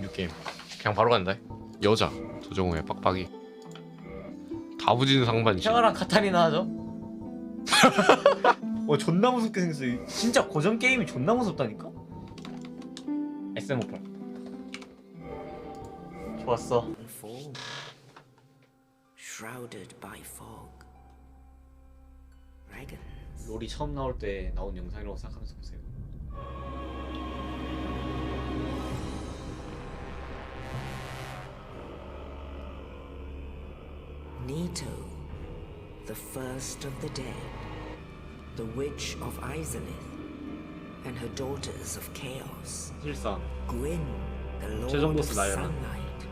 6게임 그냥 바로 간다 여자 조정우의 빡빡이 다 부지는 상반이지 샤가랑 카타리나 하죠? 와 존나 무섭게 생겼어. 이- 진짜 고전 게임이 존나 무섭다니까? SM58 좋았어. shrouded by fog. Dragons. 롤이 처음 나올 때 나온 영상이라고 생각하면서 보세요. Nito, the first of the dead, the witch of Izalith, and her daughters of chaos. 실상 Gwyn, the lord of sunlight,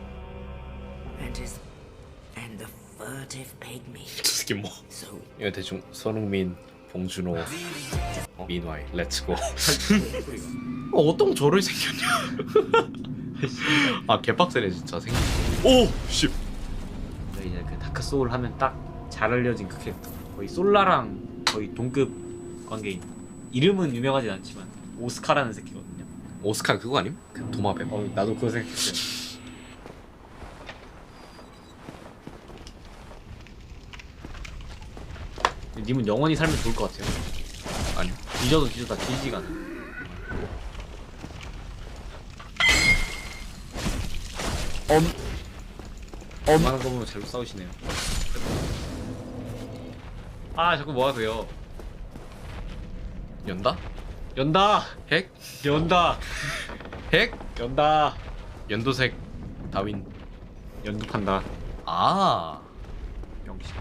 and his and the furtive pygmy. 저 새끼 뭐 So 이거 대충 손흥민 봉준호 어, 민화이 렛츠고 어, 어떤 저를 생겼냐 아 개빡세네 진짜 생긴 오씨 이제 그 다크 소울 하면 딱 잘 알려진 그 캐릭터. 거의 솔라랑 거의 동급 관계인. 이름은 유명하진 않지만 오스카라는 새끼거든요. 오스카 그거 아님? 그 도마뱀 어 나도 그거 생각했어요. 님은 영원히 살면 좋을 것 같아요. 아니요 뒤져도 뒤져다 뒤지가 않아. 엄. 엄. 하는 거 보면 잘못 싸우시네요. 아 자꾸 뭐 하세요? 연다? 연다. 핵? 연다. 핵? 연다. 연도색 다윈 연두판다. 아 병신.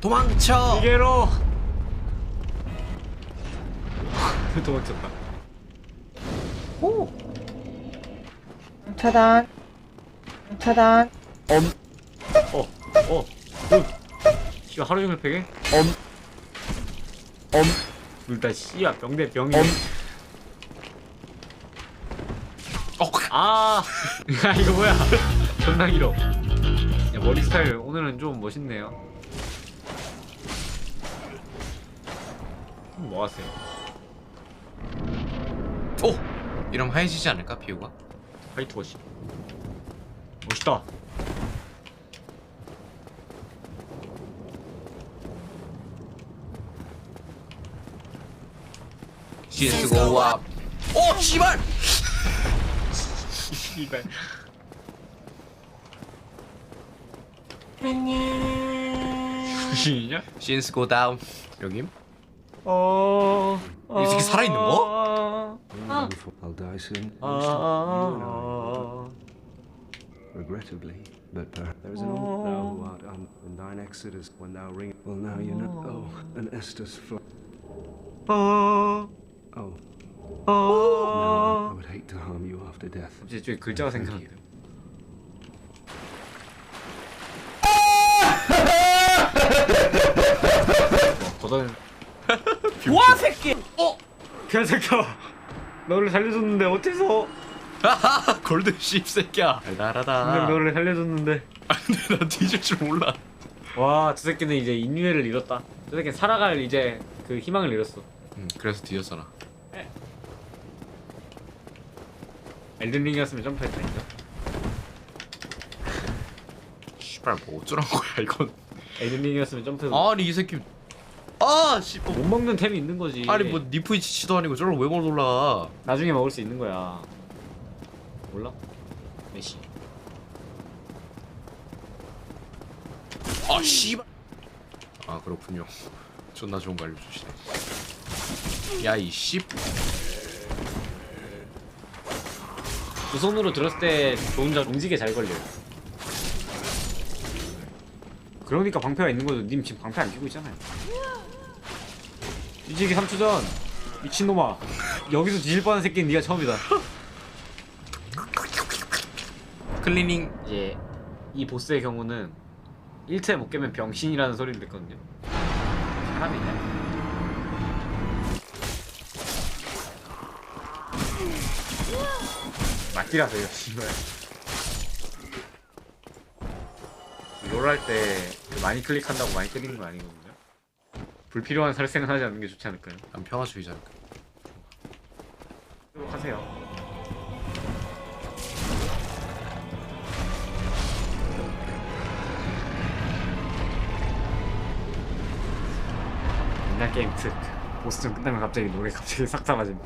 도망쳐 이게로. 도망쳤다. 차단 차단 어, 어, 응. 씨가 하루 종일 패게? 엄, 엄. 둘다 씨야 병대 병이. 엄. 어, 아, 야 이거 뭐야? 존나 길어. 야 머리 스타일 오늘은 좀 멋있네요. 뭐 하세요? 오! 이러면 하얘지지 않을까 피우가? 화이트 워시. 멋있다. CSGO 와 오! 씨발! 씨발. 무신이냐? CSGO 다운 여김? 어. 이 새끼 살아있는 거? 아. I'll die soon. 아. Regrettably, but perhaps there is an old thou who art um, in thine exodus when thou ring. Well, now you know. Oh, an Estus fl. 아. Oh, no, I 아. would hate to harm you after death. 갑자기 저기 글자가 생각나는데. 걷어내. 와 새끼! 어? 개새끼야. 너를 살려줬는데 어째서? 하하 골드 씹새끼야 달달하다 분명 너를 살려줬는데. 안돼 나 뒤질 줄 몰라 와, 저 새끼는 이제 인류애를 잃었다. 저 새끼는 살아갈 이제 그 희망을 잃었어. 응 그래서 뒤졌잖아 엘든링이었으면 점프했다 인정. 씨발 뭐 어쩌란 거야 이건 엘든링이었으면 점프해서 아니 이 새끼 아씨 뭐, 못 먹는 템이 있는 거지. 아니 뭐 니프이치치도 아니고 저걸 왜못 올라 나중에 먹을 수 있는 거야. 몰라? 메시. 아 씨발 아 그렇군요 존나 좋은 거 알려주시네 야이 씨 두 손으로 들었을 때 좋은 자 움직이게 잘 걸려요. 그러니까 방패가 있는 거죠. 님 지금 방패 안 끼고 있잖아요. 뒤지기 3초 전 미친놈아 여기서 뒤질 뻔한 새끼는 네가 처음이다. 클리닝 이제 이 보스의 경우는 1체 못 깨면 병신이라는 소리를 듣거든요. 사람이냐? 어디 가세요, 씨발. 롤할 때 많이 클릭한다고 많이 때리는 거 아니거든요. 불필요한 설생은 하지 않는 게 좋지 않을까요? 난 평화주의자니까. 하세요. 옛날 게임 특 보스 전 끝나면 갑자기 노래 갑자기 싹 사라짐.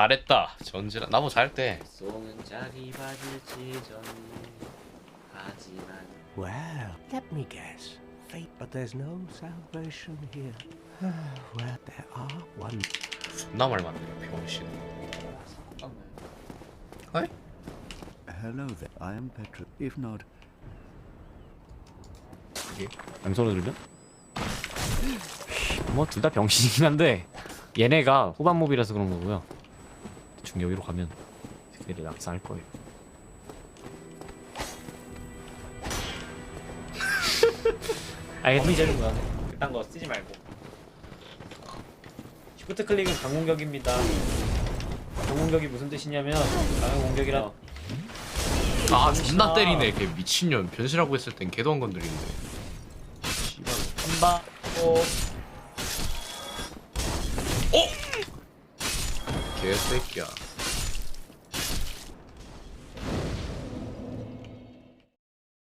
잘했다 전지라 나뭐 잘때 송은 자리 받을 지 전 하지만 Well, let me guess. Fate, but there's no salvation here. well, there are one. 존나 말 많네 병신 어이? Hello there. I am Petra. If not, 양손을 들면? 뭐 둘 다 병신이긴 한데 얘네가 후반 몹이라서 그런 거고요 대충 여기로 가면 걔를 낙사할 거예요. 아 이게 재는 거야. 그딴 거 쓰지 말고. 시프트 클릭은 강공격입니다. 강공격이 무슨 뜻이냐면 강한 공격이라 아 존나 때리네. 걔 미친년. 변신하고 했을 땐 걔도 한 건드리는데. 한바 어? 개새끼야